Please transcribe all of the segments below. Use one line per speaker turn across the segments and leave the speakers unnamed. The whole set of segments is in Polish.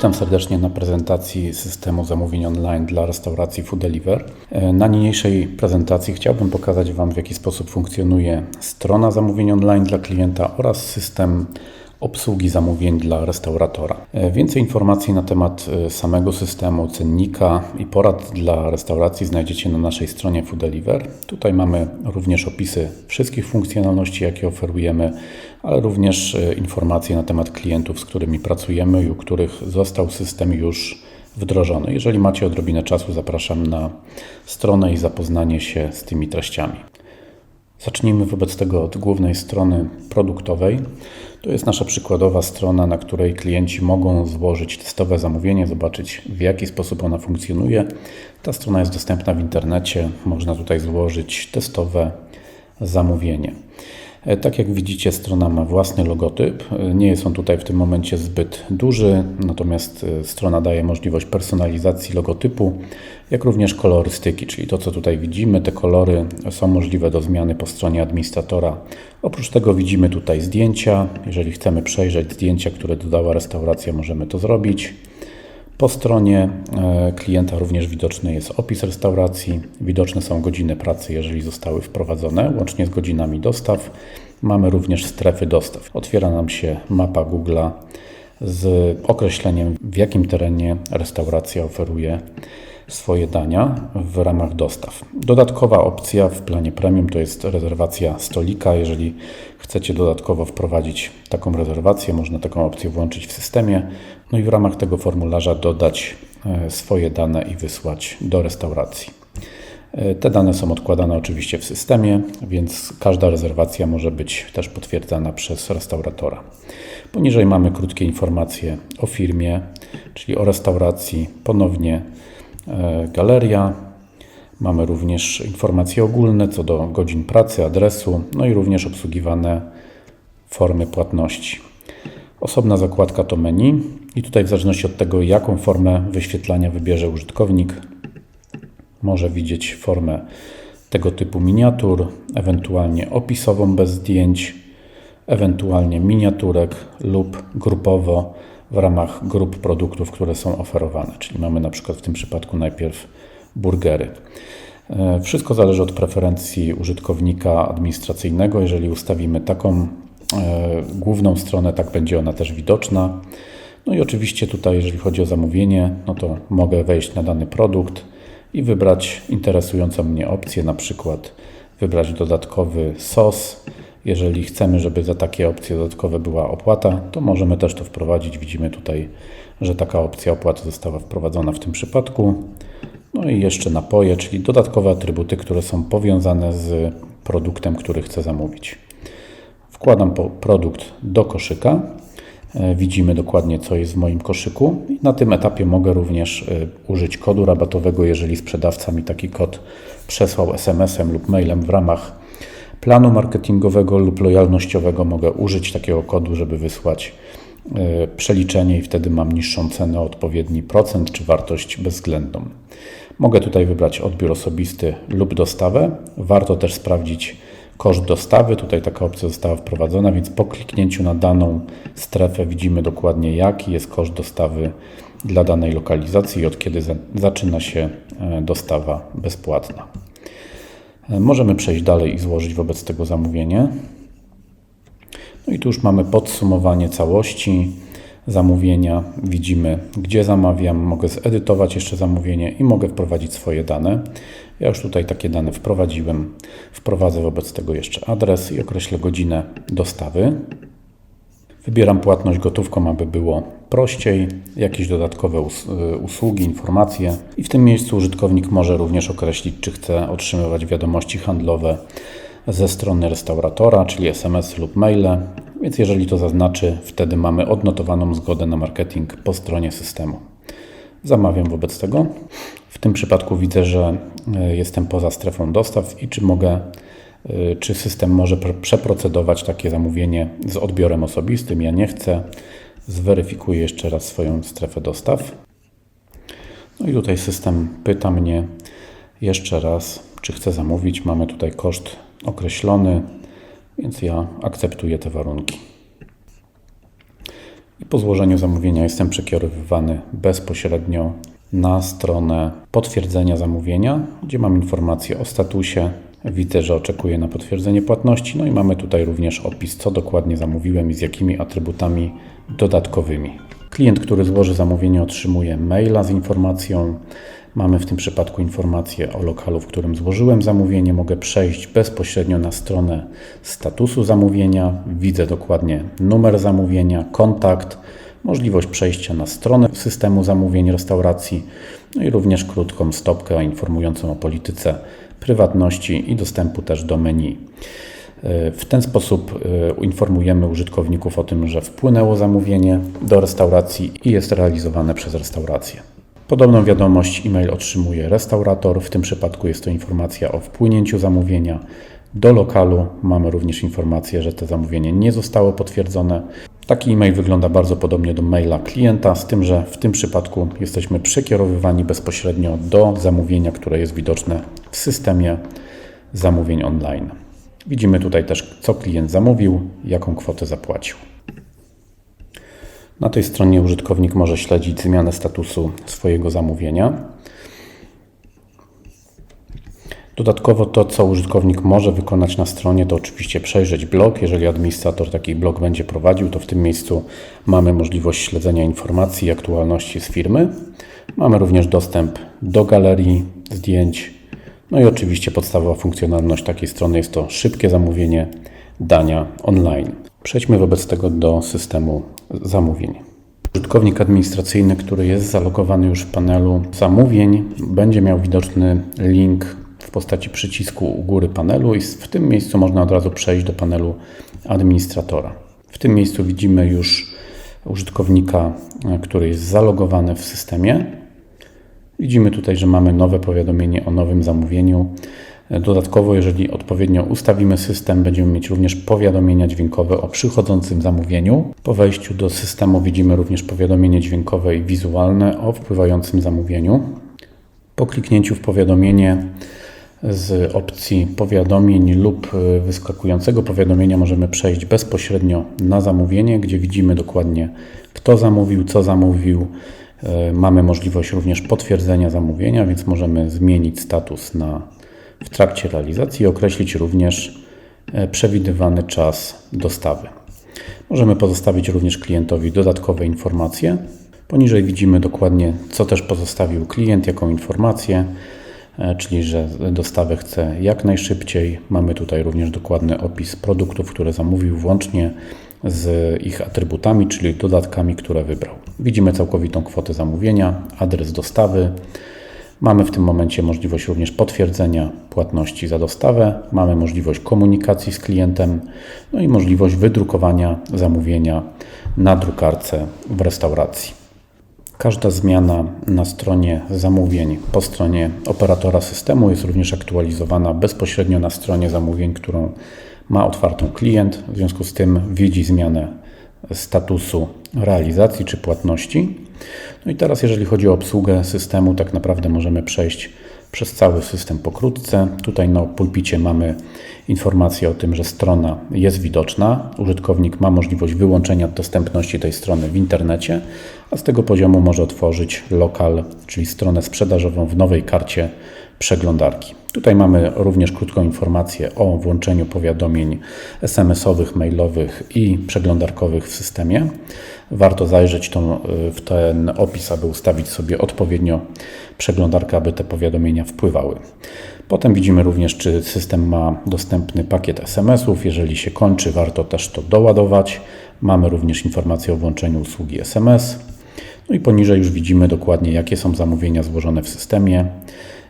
Witam serdecznie na prezentacji systemu zamówień online dla restauracji Food Deliver. E, na niniejszej prezentacji chciałbym pokazać Wam, w jaki sposób funkcjonuje strona zamówień online dla klienta oraz system obsługi zamówień dla restauratora. E, więcej informacji na temat e, samego systemu, cennika i porad dla restauracji znajdziecie na naszej stronie Food Deliver. Tutaj mamy również opisy wszystkich funkcjonalności, jakie oferujemy, ale również e, informacje na temat klientów, z którymi pracujemy i u których został system już wdrożony. Jeżeli macie odrobinę czasu, zapraszam na stronę i zapoznanie się z tymi treściami. Zacznijmy wobec tego od głównej strony produktowej. To jest nasza przykładowa strona, na której klienci mogą złożyć testowe zamówienie, zobaczyć w jaki sposób ona funkcjonuje. Ta strona jest dostępna w internecie, można tutaj złożyć testowe zamówienie. E, tak jak widzicie, strona ma własny logotyp. E, nie jest on tutaj w tym momencie zbyt duży, natomiast e, strona daje możliwość personalizacji logotypu, jak również kolorystyki, czyli to, co tutaj widzimy, te kolory są możliwe do zmiany po stronie administratora. Oprócz tego widzimy tutaj zdjęcia. Jeżeli chcemy przejrzeć zdjęcia, które dodała restauracja, możemy to zrobić. Po stronie klienta również widoczny jest opis restauracji, widoczne są godziny pracy, jeżeli zostały wprowadzone, łącznie z godzinami dostaw. Mamy również strefy dostaw. Otwiera nam się mapa Google'a z określeniem, w jakim terenie restauracja oferuje swoje dania w ramach dostaw. Dodatkowa opcja w planie premium to jest rezerwacja stolika. Jeżeli chcecie dodatkowo wprowadzić taką rezerwację, można taką opcję włączyć w systemie. No i w ramach tego formularza dodać e, swoje dane i wysłać do restauracji. E, te dane są odkładane oczywiście w systemie, więc każda rezerwacja może być też potwierdzana przez restauratora. Poniżej mamy krótkie informacje o firmie, czyli o restauracji, ponownie galeria. Mamy również informacje ogólne co do godzin pracy, adresu, no i również obsługiwane formy płatności. Osobna zakładka to menu i tutaj w zależności od tego, jaką formę wyświetlania wybierze użytkownik, może widzieć formę tego typu miniatur, ewentualnie opisową bez zdjęć, ewentualnie miniaturek lub grupowo w ramach grup produktów, które są oferowane. Czyli mamy na przykład w tym przypadku najpierw burgery. E, wszystko zależy od preferencji użytkownika administracyjnego. Jeżeli ustawimy taką e, główną stronę, tak będzie ona też widoczna. No i oczywiście tutaj, jeżeli chodzi o zamówienie, no to mogę wejść na dany produkt, i wybrać interesującą mnie opcję, na przykład wybrać dodatkowy sos. Jeżeli chcemy, żeby za takie opcje dodatkowe była opłata, to możemy też to wprowadzić. Widzimy tutaj, że taka opcja opłaty została wprowadzona w tym przypadku. No i jeszcze napoje, czyli dodatkowe atrybuty, które są powiązane z produktem, który chcę zamówić. Wkładam produkt do koszyka E, widzimy dokładnie, co jest w moim koszyku. Na tym etapie mogę również e, użyć kodu rabatowego, jeżeli sprzedawca mi taki kod przesłał SMS-em lub mailem w ramach planu marketingowego lub lojalnościowego. Mogę użyć takiego kodu, żeby wysłać e, przeliczenie i wtedy mam niższą cenę odpowiedni procent czy wartość bezwzględną. Mogę tutaj wybrać odbiór osobisty lub dostawę. Warto też sprawdzić, koszt dostawy. Tutaj taka opcja została wprowadzona, więc po kliknięciu na daną strefę widzimy dokładnie jaki jest koszt dostawy dla danej lokalizacji i od kiedy zaczyna się e, dostawa bezpłatna. Możemy przejść dalej i złożyć wobec tego zamówienie. No i tu już mamy podsumowanie całości zamówienia. Widzimy, gdzie zamawiam, mogę zedytować jeszcze zamówienie i mogę wprowadzić swoje dane. Ja już tutaj takie dane wprowadziłem. Wprowadzę wobec tego jeszcze adres i określę godzinę dostawy. Wybieram płatność gotówką, aby było prościej, jakieś dodatkowe y, usługi, informacje i w tym miejscu użytkownik może również określić, czy chce otrzymywać wiadomości handlowe ze strony restauratora, czyli SMS lub maile. Więc jeżeli to zaznaczy, wtedy mamy odnotowaną zgodę na marketing po stronie systemu. Zamawiam wobec tego. W tym przypadku widzę, że e, jestem poza strefą dostaw i czy mogę, czy system może przeprocedować takie zamówienie z odbiorem osobistym. Ja nie chcę. Zweryfikuję jeszcze raz swoją strefę dostaw. No i tutaj system pyta mnie jeszcze raz, czy chcę zamówić. Mamy tutaj koszt określony, więc ja akceptuję te warunki. i po złożeniu zamówienia jestem przekierowywany bezpośrednio na stronę potwierdzenia zamówienia, gdzie mam informację o statusie. Widzę, że oczekuję na potwierdzenie płatności, no i mamy tutaj również opis, co dokładnie zamówiłem i z jakimi atrybutami dodatkowymi. Klient, który złoży zamówienie, otrzymuje maila z informacją. Mamy w tym przypadku informację o lokalu, w którym złożyłem zamówienie. Mogę przejść bezpośrednio na stronę statusu zamówienia. Widzę dokładnie numer zamówienia, kontakt, możliwość przejścia na stronę systemu zamówień restauracji, no i również krótką stopkę informującą o polityce prywatności i dostępu też do menu. W ten sposób e, informujemy użytkowników o tym, że wpłynęło zamówienie do restauracji i jest realizowane przez restaurację. Podobną wiadomość e-mail otrzymuje restaurator. W tym przypadku jest to informacja o wpłynięciu zamówienia do lokalu. Mamy również informację, że to zamówienie nie zostało potwierdzone. Taki e-mail wygląda bardzo podobnie do maila klienta, z tym, że w tym przypadku jesteśmy przekierowywani bezpośrednio do zamówienia, które jest widoczne w systemie zamówień online. Widzimy tutaj też, co klient zamówił, jaką kwotę zapłacił. Na tej stronie użytkownik może śledzić zmianę statusu swojego zamówienia. Dodatkowo to, co użytkownik może wykonać na stronie, to oczywiście przejrzeć blog. Jeżeli administrator taki blog będzie prowadził, to w tym miejscu mamy możliwość śledzenia informacji i aktualności z firmy. Mamy również dostęp do galerii zdjęć. No i oczywiście podstawowa funkcjonalność takiej strony jest to szybkie zamówienie dania online. Przejdźmy wobec tego do systemu zamówień. Użytkownik administracyjny, który jest zalogowany już w panelu zamówień, będzie miał widoczny link w postaci przycisku u góry panelu i w tym miejscu można od razu przejść do panelu administratora. W tym miejscu widzimy już użytkownika, który jest zalogowany w systemie. Widzimy tutaj, że mamy nowe powiadomienie o nowym zamówieniu. Dodatkowo, jeżeli odpowiednio ustawimy system, będziemy mieć również powiadomienia dźwiękowe o przychodzącym zamówieniu. Po wejściu do systemu widzimy również powiadomienie dźwiękowe i wizualne o wpływającym zamówieniu. Po kliknięciu w powiadomienie z opcji powiadomień lub wyskakującego powiadomienia możemy przejść bezpośrednio na zamówienie, gdzie widzimy dokładnie kto zamówił, co zamówił. Mamy możliwość również potwierdzenia zamówienia, więc możemy zmienić status na w trakcie realizacji i określić również e, przewidywany czas dostawy. Możemy pozostawić również klientowi dodatkowe informacje. Poniżej widzimy dokładnie, co też pozostawił klient, jaką informację, e, czyli że dostawę chce jak najszybciej. Mamy tutaj również dokładny opis produktów, które zamówił, włącznie z ich atrybutami, czyli dodatkami, które wybrał. Widzimy całkowitą kwotę zamówienia, adres dostawy, Mamy w tym momencie możliwość również potwierdzenia płatności za dostawę, mamy możliwość komunikacji z klientem, no i możliwość wydrukowania zamówienia na drukarce w restauracji. Każda zmiana na stronie zamówień po stronie operatora systemu jest również aktualizowana bezpośrednio na stronie zamówień, którą ma otwartą klient. W związku z tym widzi zmianę statusu realizacji czy płatności. No i teraz, jeżeli chodzi o obsługę systemu, tak naprawdę możemy przejść przez cały system pokrótce. Tutaj na pulpicie mamy informację o tym, że strona jest widoczna. Użytkownik ma możliwość wyłączenia dostępności tej strony w internecie, a z tego poziomu może otworzyć lokal, czyli stronę sprzedażową w nowej karcie przeglądarki. Tutaj mamy również krótką informację o włączeniu powiadomień SMS-owych, mailowych i przeglądarkowych w systemie. Warto zajrzeć tą, w ten opis, aby ustawić sobie odpowiednio przeglądarkę, aby te powiadomienia wpływały. Potem widzimy również, czy system ma dostępny pakiet SMS-ów. Jeżeli się kończy, warto też to doładować. Mamy również informację o włączeniu usługi SMS. No i poniżej już widzimy dokładnie, jakie są zamówienia złożone w systemie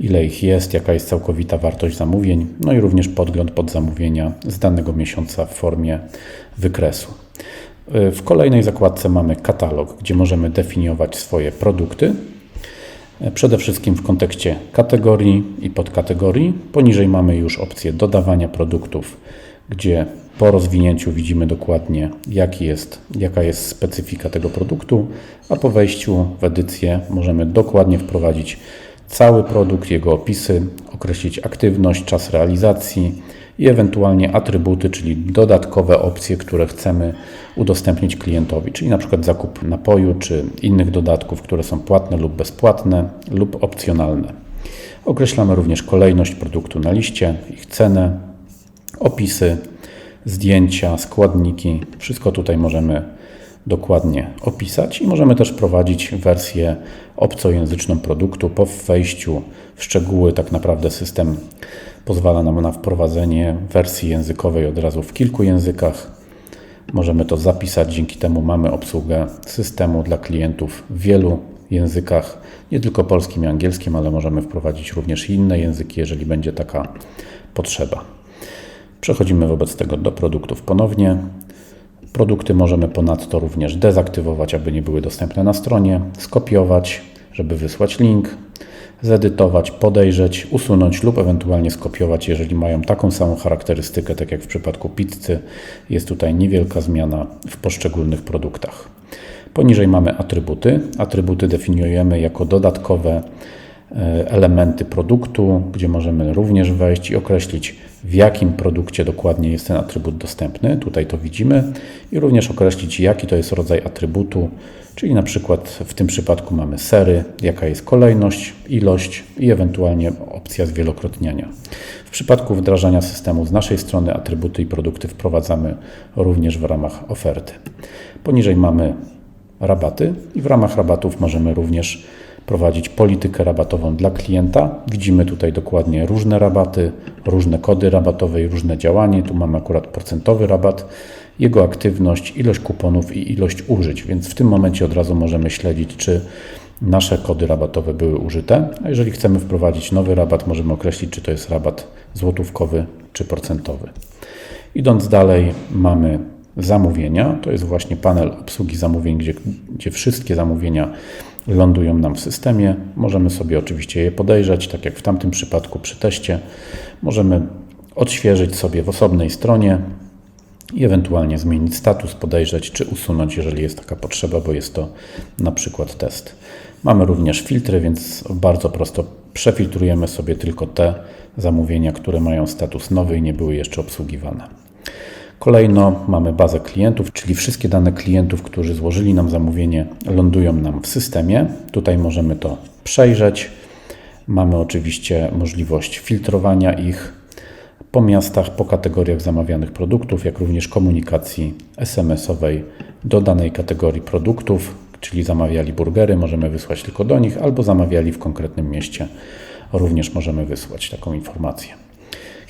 ile ich jest, jaka jest całkowita wartość zamówień, no i również podgląd pod zamówienia z danego miesiąca w formie wykresu. W kolejnej zakładce mamy katalog, gdzie możemy definiować swoje produkty. Przede wszystkim w kontekście kategorii i podkategorii. Poniżej mamy już opcję dodawania produktów, gdzie po rozwinięciu widzimy dokładnie, jaki jest, jaka jest specyfika tego produktu, a po wejściu w edycję możemy dokładnie wprowadzić cały produkt, jego opisy, określić aktywność, czas realizacji, i ewentualnie atrybuty, czyli dodatkowe opcje, które chcemy udostępnić klientowi, czyli na przykład zakup napoju czy innych dodatków, które są płatne lub bezpłatne lub opcjonalne. Określamy również kolejność produktu na liście, ich cenę, opisy, zdjęcia, składniki. Wszystko tutaj możemy dokładnie opisać i możemy też prowadzić wersję obcojęzyczną produktu. Po wejściu w szczegóły tak naprawdę system pozwala nam na wprowadzenie wersji językowej od razu w kilku językach. Możemy to zapisać, dzięki temu mamy obsługę systemu dla klientów w wielu językach, nie tylko polskim i angielskim, ale możemy wprowadzić również inne języki, jeżeli będzie taka potrzeba. Przechodzimy wobec tego do produktów ponownie. Produkty możemy ponadto również dezaktywować, aby nie były dostępne na stronie, skopiować, żeby wysłać link, zedytować, podejrzeć, usunąć lub ewentualnie skopiować, jeżeli mają taką samą charakterystykę, tak jak w przypadku pizzy. Jest tutaj niewielka zmiana w poszczególnych produktach. Poniżej mamy atrybuty. Atrybuty definiujemy jako dodatkowe elementy produktu, gdzie możemy również wejść i określić, w jakim produkcie dokładnie jest ten atrybut dostępny. Tutaj to widzimy i również określić, jaki to jest rodzaj atrybutu, czyli na przykład w tym przypadku mamy sery, jaka jest kolejność, ilość i ewentualnie opcja zwielokrotniania. W przypadku wdrażania systemu z naszej strony atrybuty i produkty wprowadzamy również w ramach oferty. Poniżej mamy rabaty i w ramach rabatów możemy również prowadzić politykę rabatową dla klienta. Widzimy tutaj dokładnie różne rabaty, różne kody rabatowe i różne działanie. Tu mamy akurat procentowy rabat, jego aktywność, ilość kuponów i ilość użyć, więc w tym momencie od razu możemy śledzić, czy nasze kody rabatowe były użyte. A jeżeli chcemy wprowadzić nowy rabat, możemy określić, czy to jest rabat złotówkowy czy procentowy. Idąc dalej, mamy zamówienia. To jest właśnie panel obsługi zamówień, gdzie, gdzie wszystkie zamówienia lądują nam w systemie. Możemy sobie oczywiście je podejrzeć, tak jak w tamtym przypadku przy teście. Możemy odświeżyć sobie w osobnej stronie i ewentualnie zmienić status, podejrzeć czy usunąć, jeżeli jest taka potrzeba, bo jest to na przykład test. Mamy również filtry, więc bardzo prosto przefiltrujemy sobie tylko te zamówienia, które mają status nowy i nie były jeszcze obsługiwane. Kolejno mamy bazę klientów, czyli wszystkie dane klientów, którzy złożyli nam zamówienie, lądują nam w systemie. Tutaj możemy to przejrzeć. Mamy oczywiście możliwość filtrowania ich po miastach, po kategoriach zamawianych produktów, jak również komunikacji SMS-owej do danej kategorii produktów, czyli zamawiali burgery, możemy wysłać tylko do nich, albo zamawiali w konkretnym mieście, również możemy wysłać taką informację.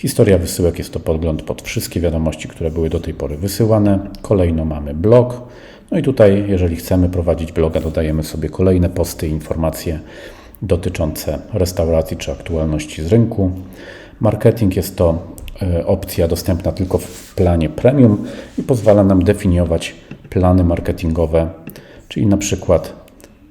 Historia wysyłek jest to podgląd pod wszystkie wiadomości, które były do tej pory wysyłane. Kolejno mamy blog. No i tutaj, jeżeli chcemy prowadzić bloga, dodajemy sobie kolejne posty, informacje dotyczące restauracji czy aktualności z rynku. Marketing jest to e, opcja dostępna tylko w planie premium i pozwala nam definiować plany marketingowe, czyli na przykład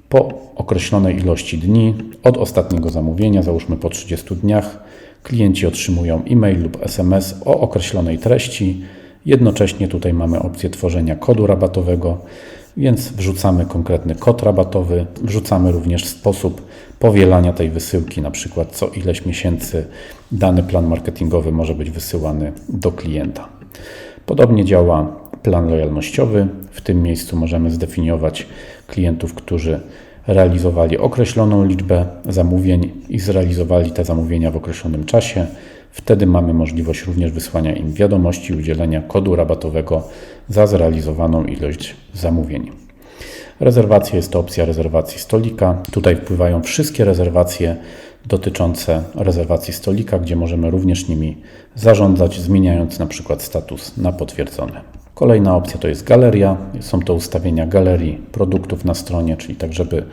po określonej ilości dni od ostatniego zamówienia, załóżmy po 30 dniach, Klienci otrzymują e-mail lub SMS o określonej treści. Jednocześnie tutaj mamy opcję tworzenia kodu rabatowego, więc wrzucamy konkretny kod rabatowy, wrzucamy również sposób powielania tej wysyłki, na przykład co ileś miesięcy dany plan marketingowy może być wysyłany do klienta. Podobnie działa plan lojalnościowy. W tym miejscu możemy zdefiniować klientów, którzy realizowali określoną liczbę zamówień i zrealizowali te zamówienia w określonym czasie. Wtedy mamy możliwość również wysłania im wiadomości i udzielenia kodu rabatowego za zrealizowaną ilość zamówień. Rezerwacja jest to opcja rezerwacji stolika. Tutaj wpływają wszystkie rezerwacje dotyczące rezerwacji stolika, gdzie możemy również nimi zarządzać, zmieniając na przykład status na potwierdzony. Kolejna opcja to jest galeria. Są to ustawienia galerii produktów na stronie, czyli tak, żeby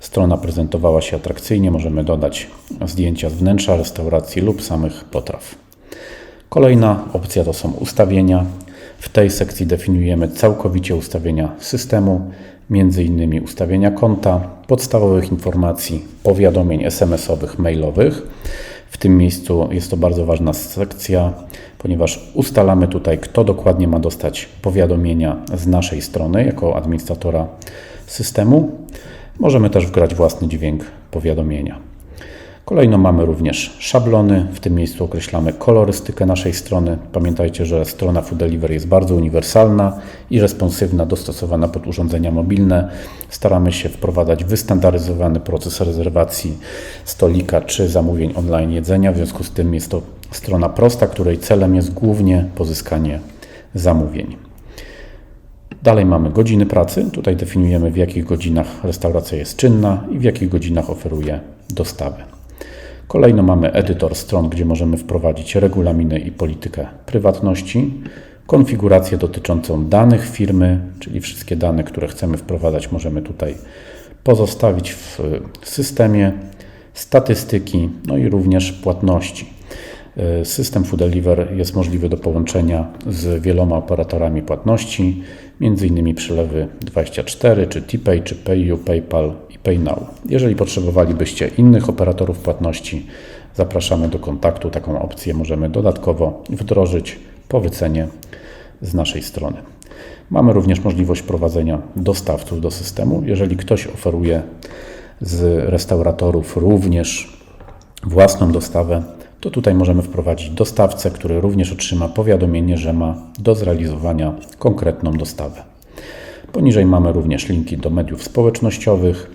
strona prezentowała się atrakcyjnie, możemy dodać zdjęcia z wnętrza restauracji lub samych potraw. Kolejna opcja to są ustawienia. W tej sekcji definiujemy całkowicie ustawienia systemu, innymi ustawienia konta, podstawowych informacji, powiadomień SMS-owych, mailowych. W tym miejscu jest to bardzo ważna sekcja, ponieważ ustalamy tutaj, kto dokładnie ma dostać powiadomienia z naszej strony jako administratora systemu. Możemy też wgrać własny dźwięk powiadomienia. Kolejno mamy również szablony. W tym miejscu określamy kolorystykę naszej strony. Pamiętajcie, że strona Foodeliver jest bardzo uniwersalna i responsywna, dostosowana pod urządzenia mobilne. Staramy się wprowadzać wystandaryzowany proces rezerwacji stolika czy zamówień online jedzenia. W związku z tym jest to strona prosta, której celem jest głównie pozyskanie zamówień. Dalej mamy godziny pracy. Tutaj definiujemy w jakich godzinach restauracja jest czynna i w jakich godzinach oferuje dostawy. Kolejno mamy edytor stron, gdzie możemy wprowadzić regulaminy i politykę prywatności, konfigurację dotyczącą danych firmy, czyli wszystkie dane, które chcemy wprowadzać, możemy tutaj pozostawić w systemie, statystyki, no i również płatności. System Foodeliver jest możliwy do połączenia z wieloma operatorami płatności, m.in. przelewy 24, czy TPay, czy PayU, PayPal i PayNow. Jeżeli potrzebowalibyście innych operatorów płatności, zapraszamy do kontaktu. Taką opcję możemy dodatkowo wdrożyć po wycenie z naszej strony. Mamy również możliwość prowadzenia dostawców do systemu. Jeżeli ktoś oferuje z restauratorów również własną dostawę, to tutaj możemy wprowadzić dostawcę, który również otrzyma powiadomienie, że ma do zrealizowania konkretną dostawę. Poniżej mamy również linki do mediów społecznościowych,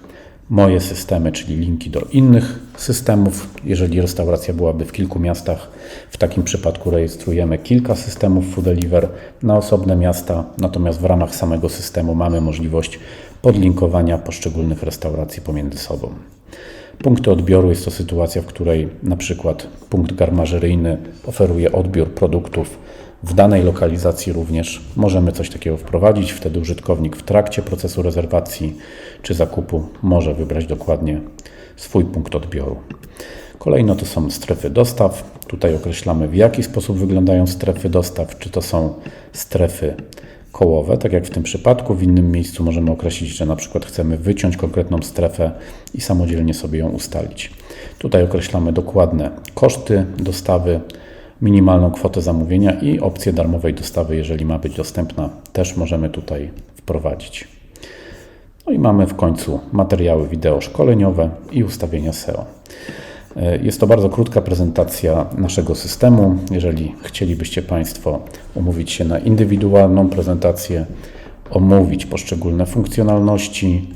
moje systemy, czyli linki do innych systemów. Jeżeli restauracja byłaby w kilku miastach, w takim przypadku rejestrujemy kilka systemów Foodeliver na osobne miasta, natomiast w ramach samego systemu mamy możliwość podlinkowania poszczególnych restauracji pomiędzy sobą. Punkty odbioru jest to sytuacja, w której na przykład punkt garmażeryjny oferuje odbiór produktów w danej lokalizacji również możemy coś takiego wprowadzić. Wtedy użytkownik w trakcie procesu rezerwacji czy zakupu może wybrać dokładnie swój punkt odbioru. Kolejno to są strefy dostaw. Tutaj określamy w jaki sposób wyglądają strefy dostaw, czy to są strefy kołowe, tak jak w tym przypadku. W innym miejscu możemy określić, że na przykład chcemy wyciąć konkretną strefę i samodzielnie sobie ją ustalić. Tutaj określamy dokładne koszty dostawy, minimalną kwotę zamówienia i opcję darmowej dostawy, jeżeli ma być dostępna, też możemy tutaj wprowadzić. No i mamy w końcu materiały wideo szkoleniowe i ustawienia SEO. E, jest to bardzo krótka prezentacja naszego systemu. Jeżeli chcielibyście Państwo umówić się na indywidualną prezentację, omówić poszczególne funkcjonalności,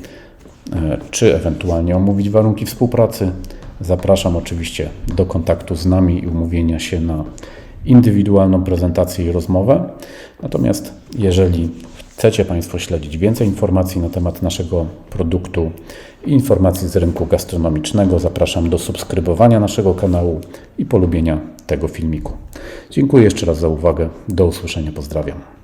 e, czy ewentualnie omówić warunki współpracy, zapraszam oczywiście do kontaktu z nami i umówienia się na indywidualną prezentację i rozmowę. Natomiast jeżeli chcecie Państwo śledzić więcej informacji na temat naszego produktu i informacji z rynku gastronomicznego, zapraszam do subskrybowania naszego kanału i polubienia tego filmiku. Dziękuję jeszcze raz za uwagę. Do usłyszenia. Pozdrawiam.